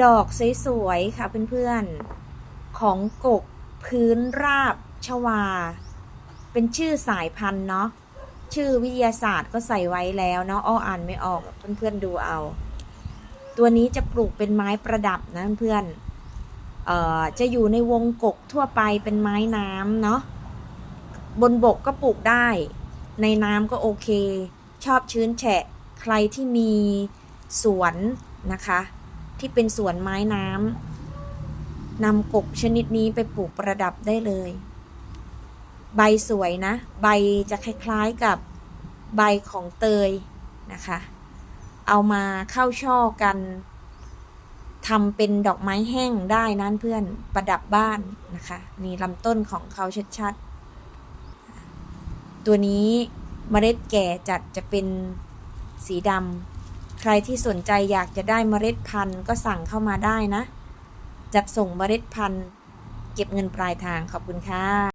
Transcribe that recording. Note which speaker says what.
Speaker 1: ดอกสวยๆค่ะเพื่อนๆ ของกกพื้นราบชวา เป็นชื่อสายพันธุ์เนาะชื่อวิทยาศาสตร์ก็ใส่ไว้แล้วเนาะอ้ออ่านไม่ออกเพื่อนๆดูเอา ตัวนี้จะปลูกเป็นไม้ประดับนะเพื่อนเอ่อจะอยู่ในวงกกทั่วไปเป็นไม้น้ำเนาะบนบกก็ปลูกได้ ในน้ำก็โอเค ชอบชื้นแฉะ ใครที่มีสวนนะคะ ที่เป็นสวนไม้น้ำนำกกชนิดนี้ไปปลูกประดับได้เลย ใบสวยนะ ใบจะคล้ายๆกับใบของเตยนะคะ เอามาเข้าช่อกันทำเป็นดอกไม้แห้งได้นั่นเพื่อนประดับบ้านนะคะนี่ลำต้นของเขาชัดๆ ตัวนี้เมล็ดแก่จัดจะเป็นสีดำ ใครที่สนใจอยากจะได้เมล็ดพันธุ์ก็สั่งเข้ามาได้นะ จัดส่งเมล็ดพันธุ์ เก็บเงินปลายทางขอบคุณค่ะ